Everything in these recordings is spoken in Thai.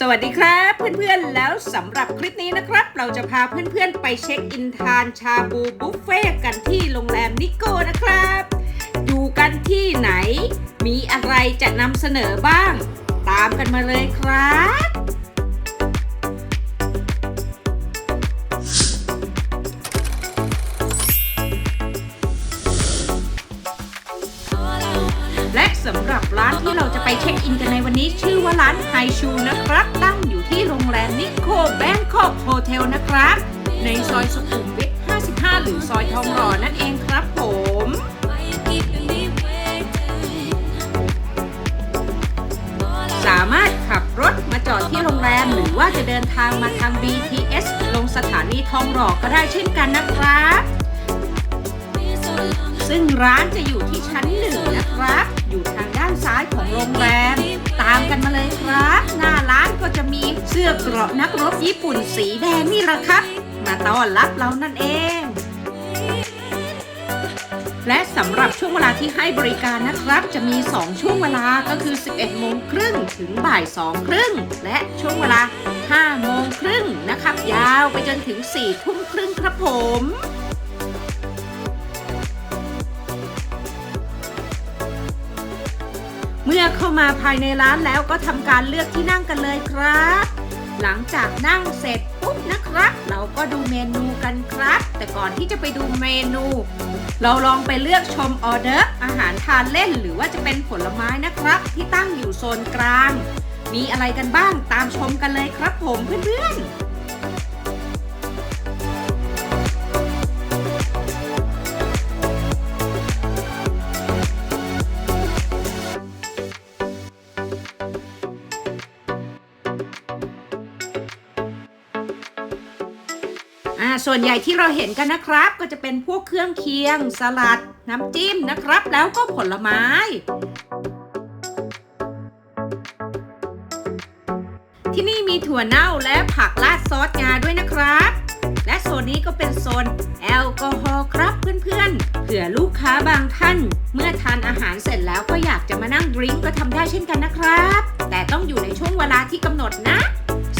สวัสดีครับเพื่อนๆ แล้วสำหรับคลิปนี้นะครับ เราจะพาเพื่อนๆ ไปเช็คอินทานชาบูบุฟเฟ่กันที่โรงแรมนิโก้นะครับ อยู่กันที่ไหน มีอะไรจะนำเสนอบ้าง ตามกันมาเลยครับ รับร้านที่เราจะไปเช็คอินกันในวันนี้ ชื่อว่าร้านไฮชูนะครับ ตั้งอยู่ที่โรงแรมนิโคแบงคอกโฮเทลนะครับ ในซอยสุขุมวิท 55 หรือซอยทองหล่อนั่นเองครับผมสามารถขับรถมาจอดที่โรงแรมหรือว่าจะเดินทางมาทาง BTS ลงสถานีทองหล่อก็ได้เช่นกันนะครับ ซึ่งร้านจะอยู่ที่ชั้นหนึ่งนะครับ อยู่ทางด้านซ้ายของโรงแรม ตามกันมาเลยครับ หน้าร้านก็จะมีเสื้อเกราะนักรบญี่ปุ่นสีแดงนี่แหละครับ มาต้อนรับเรานั่นเองและสำหรับช่วงเวลาที่ให้บริการนะครับ จะมี 2 ช่วงเวลาก็คือ 11 โมงครึ่งถึงบ่าย2ครึ่งและช่วงเวลา 5 โมงครึ่งนะครับ ยาวไปจนถึง 4 ทุ่มครึ่งครับผม มื่อเข้ามาภายในร้านแล้วก็ทำการเลือกที่นั่งกันเลยครับ หลังจากนั่งเสร็จปุ๊บนะครับ เราก็ดูเมนูกันครับ แต่ก่อนที่จะไปดูเมนู เราลองไปเลือกชมออเดอร์อาหารทานเล่น หรือว่าจะเป็นผลไม้นะครับ ที่ตั้งอยู่โซนกลาง มีอะไรกันบ้างตามชมกันเลยครับผมเพื่อนๆ ส่วนใหญ่ที่เราเห็นกันนะครับ ก็จะเป็นพวกเครื่องเคียง สลัด น้ำจิ้มนะครับ แล้วก็ผลไม้ที่นี่มีถั่วเน่าและผักราดซอสงาด้วยนะครับ และโซนนี้ก็เป็นโซนแอลกอฮอล์ครับเพื่อนๆ เผื่อลูกค้าบางท่าน เมื่อทานอาหารเสร็จแล้วก็อยากจะมานั่งดริงก์ก็ทำได้เช่นกันนะครับ แต่ต้องอยู่ในช่วงเวลาที่กำหนดนะ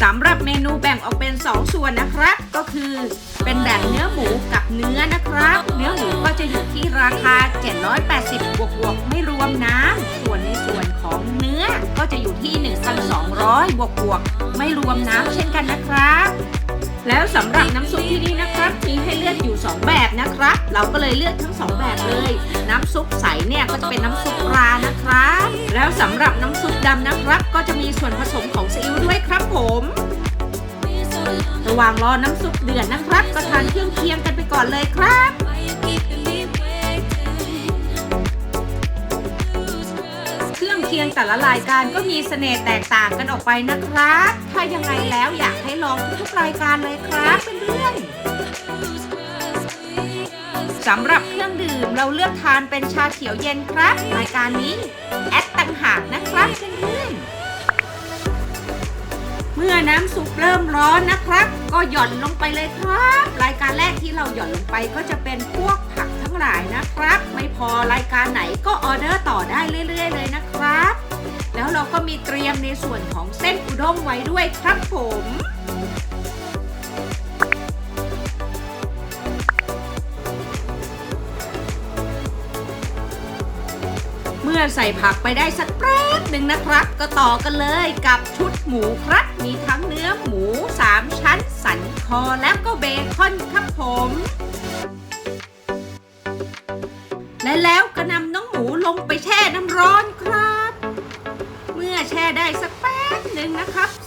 สำหรับเมนูแบ่งออกเป็น 2 ส่วนนะครับ ก็คือเป็นแบบเนื้อหมูกับเนื้อนะครับ เนื้อหมูก็จะอยู่ที่ราคา 780 บวกบวกไม่รวมน้ำส่วนในส่วนของเนื้อก็จะอยู่ที่ 1,200 บวกบวกไม่รวมน้ำเช่นกันนะครับ แล้วสำหรับน้ำซุปที่นี่นะครับมีให้เลือกอยู่ 2 แบบนะครับ เราก็เลยเลือกทั้ง 2 แบบเลย น้ำซุปใสเนี่ยก็จะเป็นน้ำซุปรานะครับ แล้วสำหรับน้ำซุปดำนะครับ ก็จะมีส่วนผสมของซีอิ๊วด้วยครับผมระหว่างรอน้ำซุปเดือดนะครับก็ทานเครื่องเคียงกันไปก่อนเลยครับ คียงแต่ละรายการก็มีเสน่ห์แตกต่างกันออกไปนะครับ ถ้ายังไงแล้วอยากให้ลองทุกรายการเลยครับเพื่อนๆสำหรับเครื่องดื่มเราเลือกทานเป็นชาเขียวเย็นครับ รายการนี้แอดต่างหากนะครับเพื่อนๆเมื่อน้ำซุปเริ่มร้อนนะครับ ก็หย่อนลงไปเลยครับ รายการแรกที่เราหย่อนลงไปก็จะเป็นพวกผักทั้งหลายนะครับ ไม่พอรายการไหนก็ออเดอร์ต่อ มีเตรียมในส่วนของเส้นอุด้งไว้ด้วยครับผมเมื่อใส่ผักไปได้สักแป๊บหนึ่งนะครับ ก็ต่อกันเลยกับชุดหมูครับ มีทั้งเนื้อหมู 3 ชั้นสันคอแล้วก็เบคอนครับผม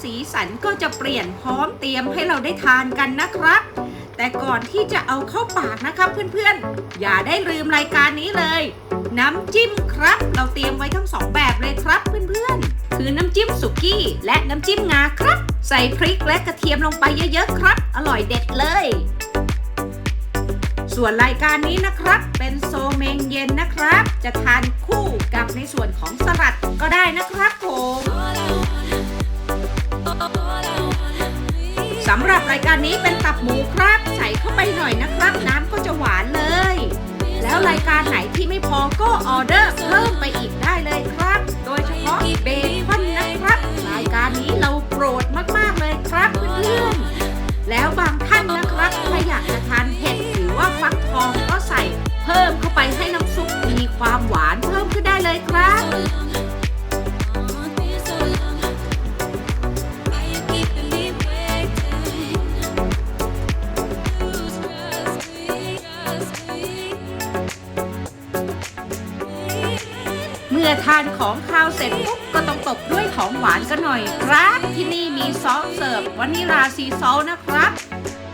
สีสันก็จะเปลี่ยนพร้อมเตรียมให้เราได้ทานกันนะครับ แต่ก่อนที่จะเอาเข้าปากนะครับเพื่อนๆ อย่าได้ลืมรายการนี้เลย น้ำจิ้มครับ เราเตรียมไว้ทั้งสองแบบเลยครับเพื่อนๆ คือน้ำจิ้มสุกี้ และน้ำจิ้มงาครับ ใส่พริกและกระเทียมลงไปเยอะๆครับ อร่อยเด็ดเลยส่วนรายการนี้นะครับเป็นโซเมงเย็นนะครับ จะทานคู่กับในส่วนของสลัดก็ได้นะครับผม สำหรับรายการนี้เป็นตับหมูครับ ใส่เข้าไปหน่อยนะครับ น้ำก็จะหวานเลย แล้วรายการไหนที่ไม่พอก็ออเดอร์เพิ่มไปอีก มื่อทานของคาวเสร็จปุ๊บก็ต้องตบด้วยของหวานกันหน่อยครับ ที่นี่มีซอสเสิร์ฟวานิลาซีซอลนะครับ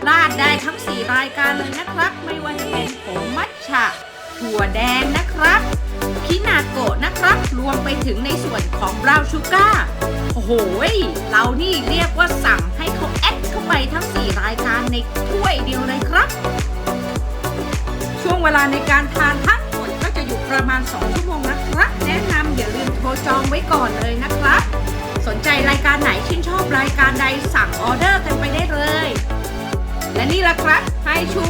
ราดได้ทั้ง 4 รายการเลยนะครับ ไม่ว่าจะเป็นผงมัทฉะถั่วแดงนะครับคินาโกะนะครับ รวมไปถึงในส่วนของบราวชูการ์โอ้โหเรานี่เรียกว่าสั่งให้เขาแอดเข้าไปทั้ง 4 รายการในถ้วยเดียวเลยครับ ช่วงเวลาในการทานทั้ง ประมาณ 2 ชั่วโมงนะครับ แนะนำอย่าลืมโทรจองไว้ก่อนเลยนะครับ สนใจรายการไหนชื่นชอบรายการใดสั่งออเดอร์กันไปได้เลย และนี่ละครับไฮชู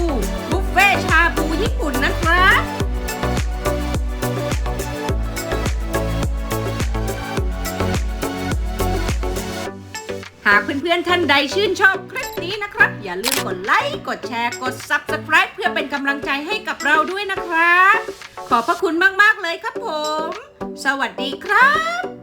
บุฟเฟ่ชาบูญี่ปุ่นนะครับหากเพื่อนๆท่านใดชื่นชอบคลิปนี้นะครับ อย่าลืมกดไลค์ กดแชร์ กด Subscribe เพื่อเป็นกำลังใจให้กับเราด้วยนะครับ ขอบพระคุณมาก ๆ เลยครับผม สวัสดีครับ